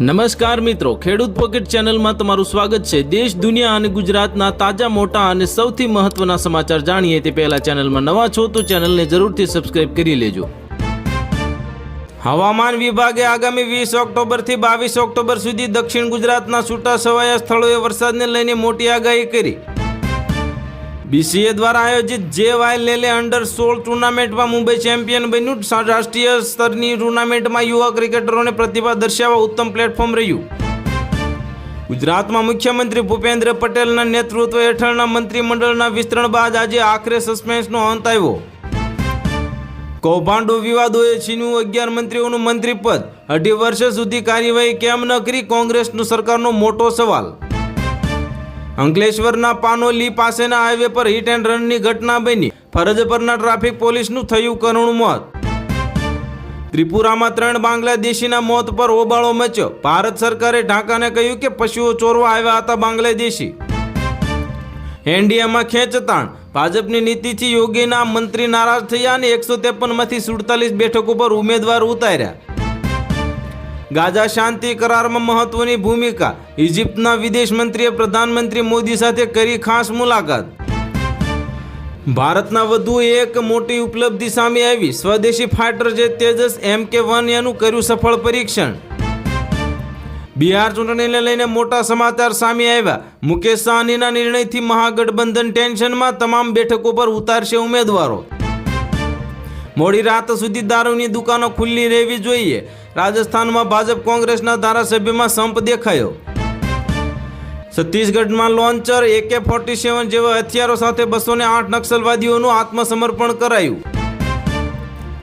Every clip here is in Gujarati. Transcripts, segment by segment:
નમસ્કાર મિત્રો, ખેડૂત પોકેટ ચેનલમાં તમારું સ્વાગત છે. દેશ, દુનિયા અને ગુજરાતના તાજા, મોટા અને સૌથી મહત્વના સમાચાર જાણીએ તે પહેલા ચેનલમાં નવા છો તો ચેનલને જરૂરથી સબસ્ક્રાઇબ કરી લેજો. હવામાન વિભાગે આગામી વીસ ઓક્ટોબરથી બાવીસ ઓક્ટોબર સુધી દક્ષિણ ગુજરાતના છૂટાછવાયા સ્થળોએ વરસાદને લઈને મોટી આગાહી કરી. બીસીએ દ્વારા આયોજિત જે વાય લેલે અંડર સોળ ટુર્નામેન્ટમાં મુંબઈ ચેમ્પિયન બન્યું. રાષ્ટ્રીય સ્તરની ટુર્નામેન્ટમાં યુવા ક્રિકેટરોને પ્રતિભા દર્શાવવા ઉત્તમ પ્લેટફોર્મ રહ્યું. ગુજરાતમાં મુખ્યમંત્રી ભૂપેન્દ્ર પટેલના નેતૃત્વ હેઠળના મંત્રીમંડળના વિસ્તરણ બાદ આજે આખરે સસ્પેન્સનો અંત આવ્યો. કૌભાંડો વિવાદોએ છીન્યું અગિયાર મંત્રીઓનું મંત્રીપદ. અઢી વર્ષ સુધી કાર્યવાહી કેમ ન કરી કોંગ્રેસનું સરકારનો મોટો સવાલ. અંકલેશ્વરના પાનોલી પાસેના હાઈવે પર હિટ એન્ડ રનની ઘટના બની. ફરજ પરના ટ્રાફિક પોલીસનું થયું કરુણ મોત. ત્રિપુરામાં ત્રણ બાંગ્લાદેશીના મોત પર હોબાળો મચ્યો. ભારત સરકારે ઢાકાને કહ્યું કે પશુઓ ચોરવા આવ્યા હતા બાંગ્લાદેશી. એનડીએમાં ખેંચતાણ. ભાજપની નીતિથી યોગીના મંત્રી નારાજ થયા અને એકસો ત્રેપનમાંથી સુડતાલીસ બેઠકો પર ઉમેદવાર ઉતાર્યા. ગાઝા શાંતિ કરારમાં મહત્વની ભૂમિકા. ઇજિપ્તના વિદેશ મંત્રીએ પ્રધાનમંત્રી મોદી સાથે કરી ખાસ મુલાકાત. ભારતના વધુ એક મોટી ઉપલબ્ધિ સામે આવી. સ્વદેશી ફાઇટર જેટ તેજસ એમ કે વન એનું કર્યું સફળ પરીક્ષણ. બિહાર ચૂંટણીને લઈને મોટા સમાચાર સામે આવ્યા. મુકેશ સાહનીના નિર્ણયથી મહાગઠબંધન ટેન્શનમાં તમામ બેઠકો પર ઉતારશે ઉમેદવારો. મોડી રાત સુધી દારૂની દુકાનો ખુલ્લી રહેવી જોઈએ. રાજસ્થાનમાં ભાજપ કોંગ્રેસના ધારાસભ્યમાં સંપ દેખાયો. છત્તીસગઢમાં લોન્ચર એકે ફોર્ટી સેવન જેવા હથિયારો સાથે બસો ને આઠ નક્સલવાદીઓનું આત્મસમર્પણ કરાયું.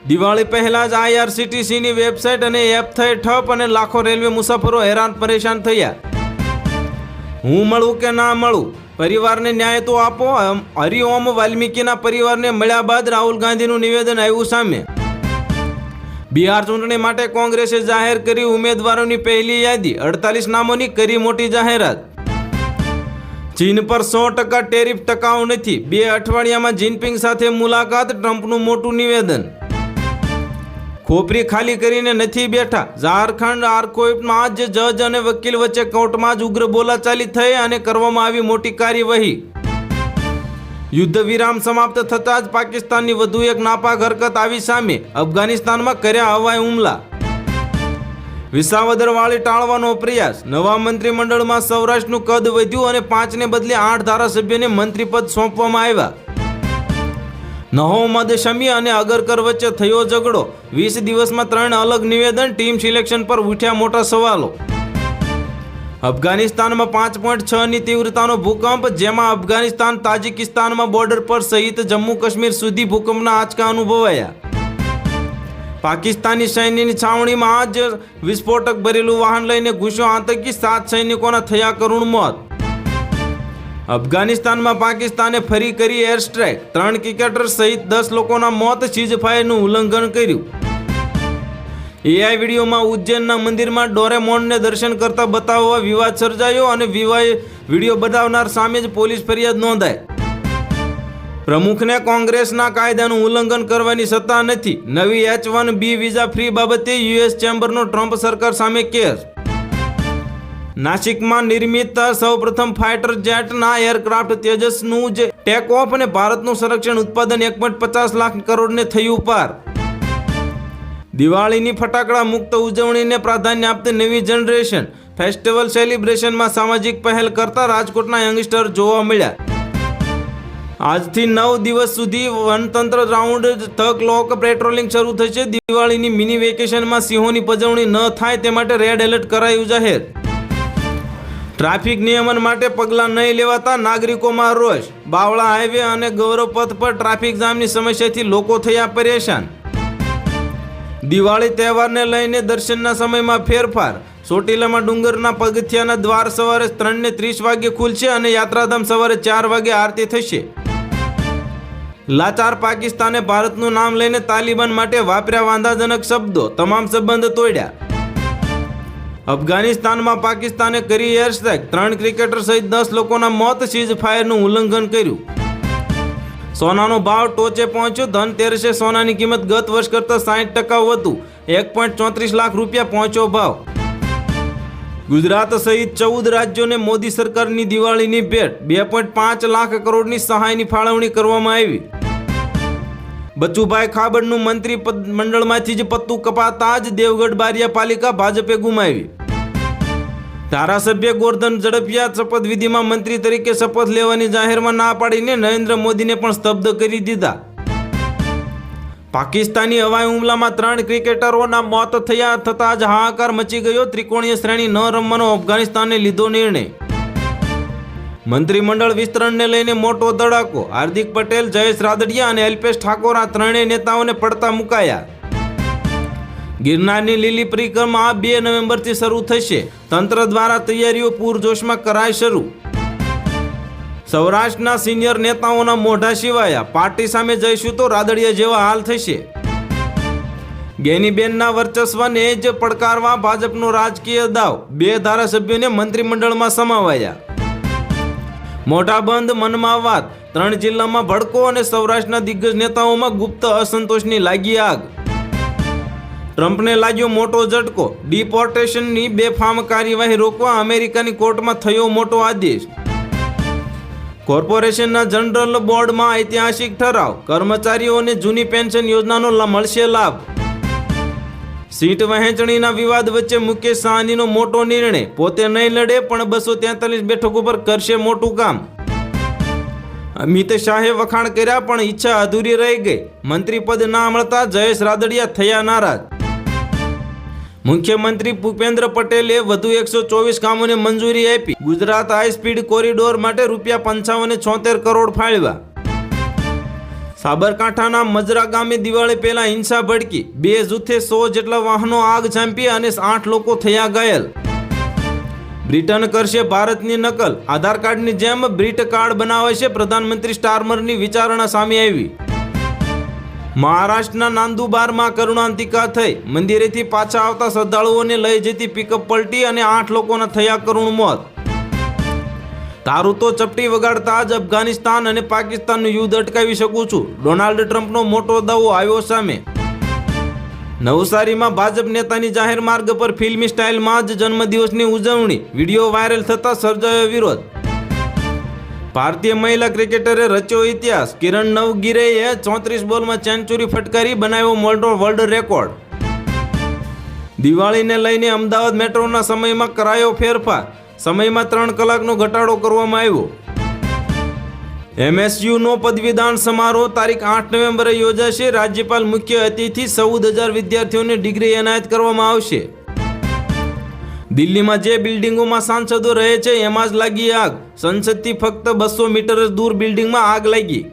દિવાળી પહેલા જ આઈઆરસીટીસીની વેબસાઇટ અને એપ થઈ ઠપ અને લાખો રેલવે મુસાફરો હેરાન પરેશાન થયા. હું મળું કે ના મળું? પરિવારને ન્યાય તો આપો. હરિઓમ વાલ્મીકીના પરિવારને મળ્યા બાદ રાહુલ ગાંધીનું નિવેદન આવ્યું સામે. બિહાર ચૂંટણી માટે કોંગ્રેસે જાહેર કરી ઉમેદવારોની પહેલી યાદી, અડતાલીસ નામોની કરી મોટી જાહેરાત. ચીન પર સો ટકા ટેરિફ ટકાઉ નથી, બે અઠવાડિયામાં જિનપિંગ સાથે મુલાકાત, ટ્રમ્પનું મોટું નિવેદન. ખોપરી ખાલી કરીને નથી બેઠા, ઝારખંડ આર્કોઇટમાં જ જજ અને વકીલ વચ્ચે કોર્ટમાં જ ઉગ્ર બોલાચાલી થઈ અને કરવામાં આવી મોટી કાર્યવાહી. યુદ્ધ વિરામ સમાપ્ત થતાં જ પાકિસ્તાનની વધુ એક નાપાક હરકત આવી સામે અફઘાનિસ્તાનમાં કર્યા હવાઈ હુમલા. વિસાવદરવાળી ટાળવાનો પ્રયાસ. નવા મંત્રીમંડળમાં સૌરાષ્ટ્રનું કદ વધ્યું અને પાંચને બદલે આઠ ધારાસભ્યોને મંત્રીપદ સોંપવામાં આવ્યા. નહોમદ શમી અને અગરકર વચ્ચે થયો ઝઘડો. વીસ દિવસમાં ત્રણ અલગ નિવેદન, ટીમ સિલેક્શન પર ઉઠ્યા મોટા સવાલો. અફઘાનિસ્તાનમાં પાંચ પોઈન્ટ છ ની તીવ્રતાનો ભૂકંપ, જેમાં અફઘાનિસ્તાન તાજિકિસ્તાનમાં બોર્ડર પર સહિત જમ્મુ કાશ્મીર સુધી ભૂકંપના આંચકા અનુભવાયા. પાકિસ્તાની સૈન્યની છાવણીમાં આજ વિસ્ફોટક ભરેલું વાહન લઈને ઘૂસ્યો આતંકી સાત સૈનિકોના થયા કરુણ મોત. અફઘાનિસ્તાનમાં પાકિસ્તાને ફરી કરી એર સ્ટ્રાઇક ત્રણ ક્રિકેટર સહિત દસ લોકોના મોત, સીઝફાયરનું ઉલ્લંઘન કર્યું. એઆઈ વિડીયોમાં ઉજ્જૈનના મંદિરમાં ડોરેમોનને દર્શન કરતા બતાવવા વિવાદ સર્જાયો અને વિવાહ વીડિયો બતાવનાર સામે જ પોલીસ ફરિયાદ નોંધાઈ. પ્રમુખને કોંગ્રેસના કાયદાનું ઉલ્લંઘન કરવાની સત્તા નથી. નવી H one B visa free બાબતે યુએસ ચેમ્બરનો ટ્રમ્પ સરકાર સામે કેસ. નાસિકમાં નિર્મિત સૌપ્રથમ ફાઇટર જેટના એરક્રાફ્ટ તેજસનું જે ટેક ઓફ અને ભારતનું સંરક્ષણ ઉત્પાદન એક લાખ કરોડને થયું પાર. દિવાળીની ફટાકડા મુક્ત ઉજવણીને પ્રાધાન્ય આપતી નવી જનરેશન ફેસ્ટિવલ સેલિબ્રેશનમાં સામાજિક પહેલ કરતા રાજકોટના યંગસ્ટર જોવા મળ્યા. આજથી નવ દિવસ સુધી વનતંત્ર રાઉન્ડ તક લોક પેટ્રોલિંગ શરૂ થશે. દિવાળીની મિની વેકેશનમાં સિંહોની પજવણી ન થાય તે માટે રેડ એલર્ટ કરાયું જાહેર. ટ્રાફિક નિયમન માટે પગલાં નહીં લેવાતા નાગરિકોમાં રોષ. બાવળા હાઈવે અને ગૌરવ પથ પર ટ્રાફિક જામની સમસ્યાથી લોકો થયા પરેશાન. દિવાળી તહેવારને લઈને દર્શનના સમયમાં ફેરફાર. ચોટીલામાં ડુંગરના પગથિયાના દ્વાર સવારે ત્રણને ત્રીસ વાગે ખુલશે અને યાત્રાધામ સવારે ચાર વાગે આરતી થશે. લાચાર પાકિસ્તાને ભારતનું નામ લઈને તાલિબાન માટે વાપર્યા વાંધાજનક શબ્દો, તમામ સંબંધ તોડ્યા. અફઘાનિસ્તાનમાં પાકિસ્તાને કરી એર સ્ટ્રાઇક ત્રણ ક્રિકેટર સહિત દસ લોકોના મોત સીઝ ફાયરનું ઉલ્લંઘન કર્યું. સોનાનો ભાવ ટોચે પહોંચ્યો ધનતેરસે સોનાની કિંમત ગત વર્ષ કરતાં સાઠ ટકા વધુ, એક પોઈન્ટ ચોત્રીસ લાખ રૂપિયા પહોંચ્યો ભાવ. ગુજરાત સહિત ચૌદ રાજ્યોને મોદી સરકારની દિવાળીની ભેટ, બે પોઈન્ટ પાંચ લાખ કરોડની સહાયની ફાળવણી કરવામાં આવી. બચુભાઈ ખાબડનું મંત્રી મંડળમાંથી જ પત્તું કપાતા જ દેવગઢ બારિયા પાલિકા ભાજપે ગુમાવી. ધારાસભ્ય ગોરધન ઝડપિયા શપથવિધિમાં મંત્રી તરીકે શપથ લેવાની જાહેરમાં ના પાડીને નરેન્દ્ર મોદીને પણ સ્તબ્ધ કરી દીધા. પાકિસ્તાની હવાઈ હુમલામાં ત્રણ ક્રિકેટરોના મોત થયા થતાં જ હાહાકાર મચી ગયો ત્રિકોણીય શ્રેણી ન રમવાનો અફઘાનિસ્તાને લીધો નિર્ણય. મંત્રીમંડળ વિસ્તરણને લઈને મોટો ધડાકો. હાર્દિક પટેલ, જયેશ રાદડિયા અને અલ્પેશ ઠાકોર આ ત્રણેય નેતાઓને પડતા મુકાયા. ગિરનારની લીલી પરિક્રમા બે નવેમ્બરથી શરૂ થશે. તંત્ર દ્વારા તૈયારીઓ પૂરજોશમાં કરાય શરૂ. સૌરાષ્ટ્રના સિનિયર નેતાઓના મોઢા સિવાયા પાર્ટી સામે જઈશું તો રાદડિયા જેવા હાલ થશે. ગેનીબેનના વર્ચસ્વને જ પડકારવા ભાજપનો રાજકીય દાવ. બે ધારાસભ્યોને મંત્રીમંડળમાં સમાવાયા. મોટા બંધ મનમાં વાત. ત્રણ જિલ્લામાં ભડકો અને સૌરાષ્ટ્રના દિગ્ગજ નેતાઓમાં ગુપ્ત અસંતોષની લાગી આગ. ટ્રમ્પને લાગ્યો મોટો ઝટકો. ડિપોર્ટેશનની બેફામ કાર્યવાહી રોકવા અમેરિકાની કોર્ટમાં થયો મોટો આદેશ. કોર્પોરેશનના જનરલ બોર્ડમાં ઐતિહાસિક ઠરાવ. કર્મચારીઓને જૂની પેન્શન યોજનાનો મળશે લાભ. સીટ વહેંચણીના વિવાદ વચ્ચે મુકેશ સાહનીનો મોટો નિર્ણય. પોતે નહીં લડે, પણ બસો તેતાલીસ બેઠકો પર કરશે મોટું કામ. અમિત શાહે વખાણ કર્યા, પણ ઈચ્છા અધૂરી રહી ગઈ. મંત્રી પદ ના મળતા જયેશ રાદડિયા થયા નારાજ. મુખ્યમંત્રી ભૂપેન્દ્ર પટેલે વધુ એકસો ચોવીસ કામોને મંજૂરી આપી. ગુજરાત હાઈ સ્પીડ કોરિડોર માટે રૂપિયા પંચાવન છોતેર કરોડ ફાળવ્યા. સાબરકાંઠાના મજરા ગામે દિવાળી પહેલા હિંસા ભડકી. બે જૂથે સો જેટલા વાહનો આગ ઝાંપી અને આઠ લોકો થયા ઘાયલ. બ્રિટન કરશે ભારતની નકલ. આધાર કાર્ડની જેમ બ્રિટ કાર્ડ બનાવાશે. પ્રધાનમંત્રી સ્ટારમરની વિચારણા સામે આવી. મહારાષ્ટ્રના નાંદુબારમાં કરુણાંતિકા થઈ. મંદિરેથી પાછા આવતા શ્રદ્ધાળુઓને લઈ જતી પિકઅપ પલટી અને આઠ લોકોના થયા કરુણ મોત. તારું તો ચપટી વગાડતા જ અફઘાનિસ્તાન અને પાકિસ્તાનનું યુદ્ધ અટકાવી શકું છું. ડોનાલ્ડ ટ્રમ્પનો મોટો દાવો આવ્યો સામે. નવસારીમાં ભાજપ નેતાની જાહેર માર્ગ પર ફિલ્મી સ્ટાઇલમાં જ જન્મદિવસની ઉજવણી. વીડિયો વાયરલ થતા સર્જાયો વિરોધ. ભારતીય મહિલા ક્રિકેટરે રચ્યો ઇતિહાસ. કિરણ નવગીરેએ ચોત્રીસ બોલમાં સેન્ચુરી ફટકારી, બનાવ્યો મોટો વર્લ્ડ રેકોર્ડ. દિવાળીને લઈને અમદાવાદ મેટ્રોના સમયમાં કરાયો ફેરફાર. સમયમાં ત્રણ કલાકનો ઘટાડો કરવામાં આવ્યો. એમએસયુનો પદવીદાન સમારોહ તારીખ આઠ નવેમ્બરે યોજાશે. રાજ્યપાલ મુખ્ય અતિથિ ચૌદ હજાર વિદ્યાર્થીઓને ડિગ્રી એનાયત કરવામાં આવશે. દિલ્હીમાં જે બિલ્ડિંગોમાં સાંસદો રહે છે, એમાં જ લાગી આગ. સંસદથી ફક્ત બસો મીટર દૂર બિલ્ડિંગમાં આગ લાગી.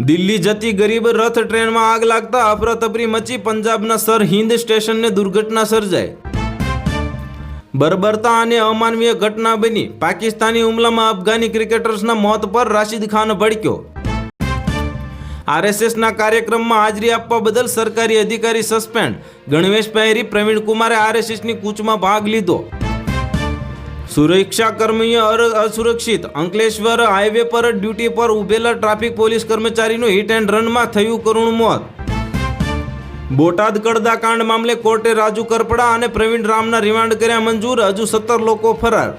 દિલ્હી જતી ગરીબ રથ ટ્રેનમાં આગ લાગતા અફરાતફરી મચી પંજાબના સર હિન્દ સ્ટેશનને દુર્ઘટના સર્જાઈ. બર્બરતા અને અમાનવીય ઘટના બની. પાકિસ્તાની હુમલામાં અફઘાની ક્રિકેટર્સના મોત પર રાશિદ ખાન ભડક્યો. આરએસએસના કાર્યક્રમમાં હાજરી આપવા બદલ સરકારી અધિકારી સસ્પેન્ડ. ગણવેશ પહેરી પ્રવીણ કુમારે આરએસએસની કૂચમાં ભાગ લીધો. સુરક્ષા કર્મીઓ અસુરક્ષિત. અંકલેશ્વર હાઈવે પર ડ્યુટી પર ઉભેલા ટ્રાફિક પોલીસ કર્મચારીનું હિટ એન્ડ રનમાં થયું કરુણ મોત. બોટાદ કડદા કાંડ મામલે કોર્ટે રાજુ કરપડા અને પ્રવીણ રામના રિમાન્ડ કર્યા મંજૂર. હજુ સત્તર લોકો ફરાર.